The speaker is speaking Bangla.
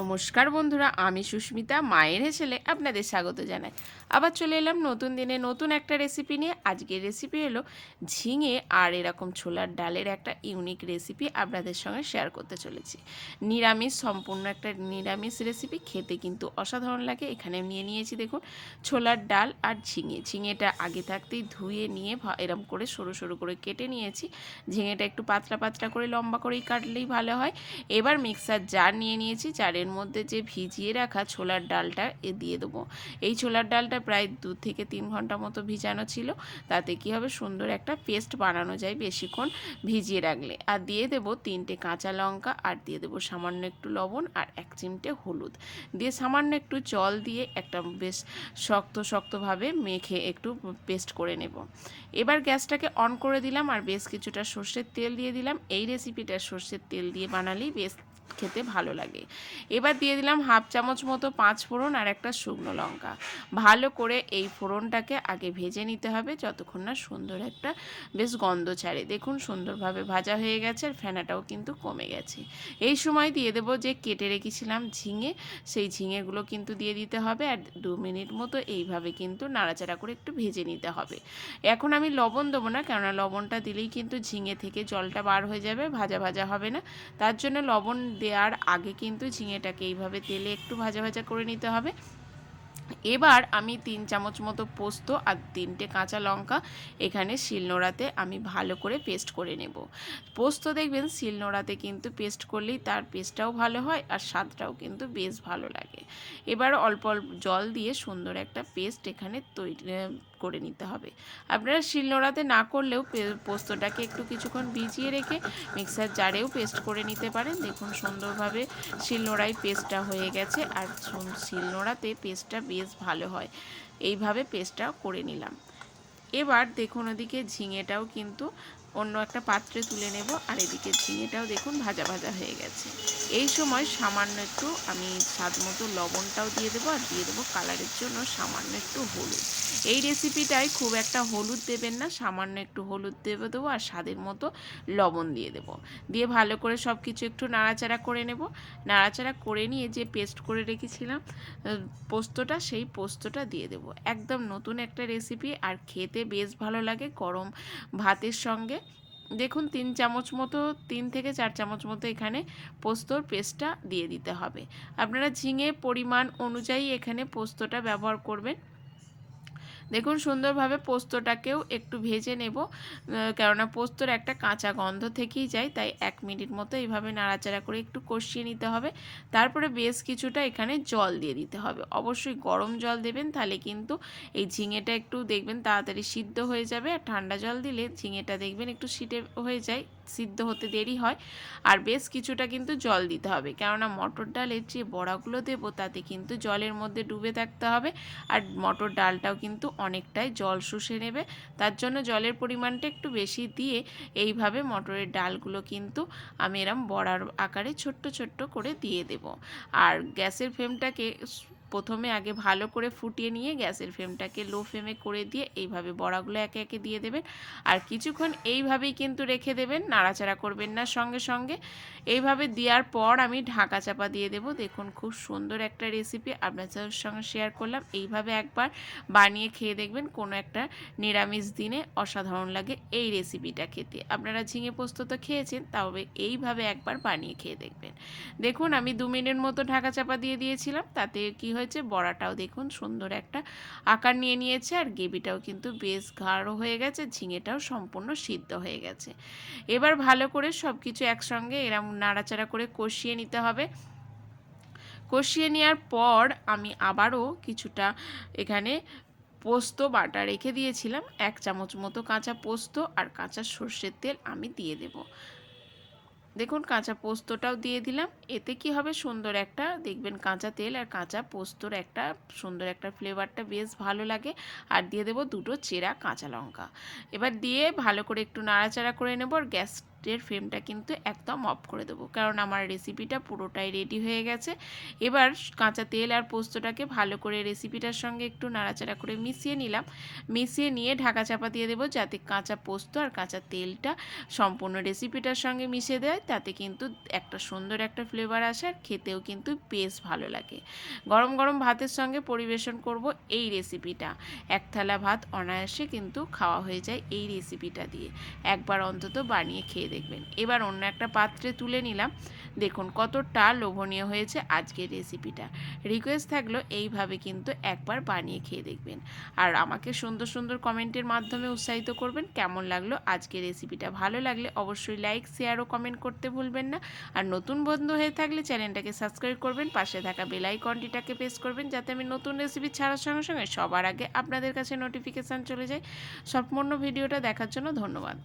নমস্কার বন্ধুরা, আমি সুস্মিতা, মায়ের হেসেলে আপনাদের স্বাগত জানাই। আবার চলে এলাম নতুন দিনে নতুন একটা রেসিপি নিয়ে। আজকের রেসিপি হলো ঝিঙে আর এরকম ছোলার ডালের একটা ইউনিক রেসিপি আপনাদের সঙ্গে শেয়ার করতে চলেছি। নিরামিষ, সম্পূর্ণ একটা নিরামিষ রেসিপি খেতে কিন্তু অসাধারণ লাগে। এখানে নিয়ে নিয়েছি দেখুন, ছোলার ডাল আর ঝিঙে। ঝিঙেটা আগে থাকতেই ধুয়ে নিয়ে এরম করে সরু সরু করে কেটে নিয়েছি। ঝিঙেটা একটু পাতলা পাতলা করে, লম্বা করেই কাটলেই ভালো হয়। এবার মিক্সার জার নিয়ে নিয়েছি। জারের মধ্যে যে ভিজিয়ে রাখা ছোলার ডালটা এ দিয়ে দেবো। এই ছোলার ডালটা প্রায় দু থেকে তিন ঘণ্টা মতো ভিজানো ছিল। তাতে কি হবে? সুন্দর একটা পেস্ট বানানো যায় বেশিক্ষণ ভিজিয়ে রাখলে। আর দিয়ে দেবো তিনটে কাঁচা লঙ্কা আর দিয়ে দেবো সামান্য একটু লবণ আর এক চিমটে হলুদ। দিয়ে সামান্য একটু জল দিয়ে একটা বেশ শক্ত, শক্তভাবে মেখে একটু পেস্ট করে নেব। এবার গ্যাসটাকে অন করে দিলাম আর বেশ কিছুটা সর্ষের তেল দিয়ে দিলাম। এই রেসিপিটা সর্ষের তেল দিয়ে বানালেই বেশ খেতে ভালো লাগে। এবার দিয়ে দিলাম হাফ চামচ মতো পাঁচ ফোড়ন আর একটা শুকনো লঙ্কা। ভালো করে এই ফোড়নটাকে আগে ভেজে নিতে হবে যতক্ষণ না সুন্দর একটা বেশ গন্ধ ছাড়ে। দেখুন সুন্দরভাবে ভাজা হয়ে গেছে আর ফেনাটাও কিন্তু কমে গেছে। এই সময় দিয়ে দেবো যে কেটে রেখেছিলাম ঝিঙে, সেই ঝিঙেগুলো কিন্তু দিয়ে দিতে হবে আর দু মিনিট মতো এইভাবে কিন্তু নাড়াচাড়া করে একটু ভেজে নিতে হবে। এখন আমি লবণ দেবো না, কেননা লবণটা দিলেই কিন্তু ঝিঙে থেকে জলটা বার হয়ে যাবে, ভাজা ভাজা হবে না। তার জন্য লবণ দেওয়ার আগে কিন্তু ঝিঙেটাকে এইভাবে তেলে একটু ভাজা ভাজা করে নিতে হবে। এবার আমি তিন চামচ মতো পোস্ত আর তিনটে কাঁচা লঙ্কা এখানে শিলনোড়াতে আমি ভালো করে পেস্ট করে নেব। পোস্ত দেখবেন শিলনোড়াতে কিন্তু পেস্ট করলেই তার পেস্টটাও ভালো হয় আর স্বাদটাও কিন্তু বেশ ভালো লাগে। এবার অল্প অল্প জল দিয়ে সুন্দর একটা পেস্ট এখানে তৈরি করে নিতে হবে। আপনারা শিলনোড়াতে না করলেও পোস্তটাকে একটু কিছুক্ষণ ভিজিয়ে রেখে মিক্সার জারেও পেস্ট করে নিতে পারেন। দেখুন সুন্দরভাবে শিলনোড়ায় পেস্টটা হয়ে গেছে আর শিলনোড়াতে পেস্টটা বেশ ভালো হয়। এইভাবে পেস্টটা করে নিলাম। এবার দেখুন ওদিকে ঝিঙেটাও কিন্তু অন্য একটা পাত্রে তুলে নেব আর এদিকে ঝিঙেটাও দেখুন ভাজা ভাজা হয়ে গেছে। এই সময় সামান্য একটু আমি স্বাদ মতো লবণটাও দিয়ে দেবো আর দিয়ে দেবো কালারের জন্য সামান্য একটু হলুদ। এই রেসিপিটায় খুব একটা হলুদ দেবেন না, সামান্য একটু হলুদ দেবে দেবো আর স্বাদের মতো লবণ দিয়ে দেবো। দিয়ে ভালো করে সব কিছু একটু নাড়াচাড়া করে নেব। নাড়াচাড়া করে নিয়ে যে পেস্ট করে রেখেছিলাম পোস্তটা, সেই পোস্তটা দিয়ে দেবো। একদম নতুন একটা রেসিপি আর খেতে বেশ ভালো লাগে গরম ভাতের সঙ্গে। দেখুন, তিন চামচ মতো, তিন থেকে চার চামচ মতো এখানে পোস্তর পেস্টটা দিয়ে দিতে হবে। আপনারা ঝিঙে পরিমাণ অনুযায়ী এখানে পোস্তটা ব্যবহার করবেন। দেখুন, সুন্দরভাবে পোস্তটাকেও একটু ভেজে নেব। কেননা পোস্তর একটা কাঁচা গন্ধ থেকেই যায়, তাই এক মিনিট মতো এইভাবে নাড়াচাড়া করে একটু কষিয়ে নিতে হবে। তারপরে বেশ কিছুটা এখানে জল দিয়ে দিতে হবে। অবশ্যই গরম জল দেবেন, তাহলে কিন্তু এই ঝিঙেটা একটু দেখবেন তাড়াতাড়ি সিদ্ধ হয়ে যাবে। আর ঠান্ডা জল দিলে ঝিঙেটা দেখবেন একটু সিটে হয়ে যায়। সিদ্ধ হতে দেরি হয়। আর বেশ কিছুটা কিন্তু জল দিতে হবে। কেননা মটর ডালের যে বড়াগুলো দেবো, তাতে কিন্তু জলের মধ্যে ডুবে থাকতে হবে। আর মটর ডালটাও কিন্তু অনেকটাই জল শুষে নেবে। তার জন্য জলের পরিমাণটা একটু বেশি দিয়ে এইভাবে মটরের ডালগুলো কিন্তু আমি এরম বড়ার আকারে ছোট্ট ছোট্ট করে দিয়ে দেব। আর গ্যাসের ফ্লেমটাকে প্রথমে আগে ভালো করে ফুটিয়ে নিয়ে গ্যাসের ফ্লেমটাকে লো ফ্লেমে করে দিয়ে এইভাবে বড়াগুলো একে একে দিয়ে দেবেন। আর কিছুক্ষণ এইভাবেই কিন্তু রেখে দেবেন, নাড়াচাড়া করবেন না সঙ্গে সঙ্গে। এইভাবে দেওয়ার পর আমি ঢাকা চাপা দিয়ে দেবো। দেখুন খুব সুন্দর একটা রেসিপি আপনাদের সঙ্গে শেয়ার করলাম। এইভাবে একবার বানিয়ে খেয়ে দেখবেন কোনো একটা নিরামিষ দিনে অসাধারণ লাগে এই রেসিপিটা খেতে। আপনারা ঝিঙে পোস্ত তো খেয়েছেন তবে এইভাবে একবার বানিয়ে খেয়ে দেখবেন। দেখুন আমি দু মিনিট মতো ঢাকা চাপা দিয়ে দিয়েছিলাম, তাতে কি হয়েছে, বড়াটাও দেখুন সুন্দর একটা আকার নিয়ে নিয়েছে, আর গ্রেভিটাও কিন্তু বেশ গাঢ় হয়ে গেছে, ঝিঙেটাও সম্পূর্ণ সিদ্ধ হয়ে গেছে। এবার ভালো করে সব কিছু একসঙ্গে এরম নাড়াচাড়া করে কষিয়ে নিতে হবে। কষিয়ে নেওয়ার পর আমি আবারও কিছুটা এখানে পোস্ত বাটা রেখে দিয়েছিলাম, এক চামচ মতো কাঁচা পোস্ত আর কাঁচা সর্ষের তেল আমি দিয়ে দেব। দেখুন, কাঁচা পোস্তটাও দিয়ে দিলাম। এতে কি হবে? সুন্দর একটা, দেখবেন কাঁচা তেল আর কাঁচা পোস্তর একটা, সুন্দর একটা ফ্লেভারটা বেশ ভালো লাগে। আর দিয়ে দেবো দুটো চেরা কাঁচা লঙ্কা। এবার দিয়ে ভালো করে একটু নাড়াচাড়া করে নেব গ্যাস পাত্রের ফ্লেমটা কিন্তু একদম অফ করে দেবো। কারণ আমার রেসিপিটা পুরোটাই রেডি হয়ে গেছে। এবার কাঁচা তেল আর পোস্তটাকে ভালো করে রেসিপিটার সঙ্গে একটু নাড়াচাড়া করে মিশিয়ে নিলাম। মিশিয়ে নিয়ে ঢাকা চাপা দিয়ে দেবো যাতে কাঁচা পোস্ত আর কাঁচা তেলটা সম্পূর্ণ রেসিপিটার সঙ্গে মিশে দেয় তাতে কিন্তু একটা সুন্দর একটা ফ্লেভার আসে আর খেতেও কিন্তু বেশ ভালো লাগে। গরম গরম ভাতের সঙ্গে পরিবেশন করব এই রেসিপিটা এক থালা ভাত অনায়াসে কিন্তু খাওয়া হয়ে যায় এই রেসিপিটা দিয়ে। একবার অন্তত বানিয়ে খেয়ে দেখবেন। এবার অন্য একটা পাত্রে তুলে নিলাম। দেখুন কতটা লোভনীয় হয়েছে আজকের রেসিপিটা। রিকোয়েস্ট থাকল এইভাবে কিন্তু একবার বানিয়ে খেয়ে দেখবেন। আর আমাকে সুন্দর সুন্দর কমেন্টের মাধ্যমে উৎসাহিত করবেন। কেমন লাগল আজকের রেসিপিটা? ভালো লাগলে অবশ্যই লাইক, শেয়ার ও কমেন্ট করতে ভুলবেন না। আর নতুন বন্ধু হয়ে থাকলে চ্যানেলটাকে সাবস্ক্রাইব করবেন। পাশে থাকা বেল আইকনটিটাকে প্রেস করবেন যাতে আমি নতুন রেসিপি ছাড়ার সঙ্গে সঙ্গে সবার আগে আপনাদের কাছে নোটিফিকেশান চলে যায়। সম্পূর্ণ ভিডিওটা দেখার জন্য ধন্যবাদ।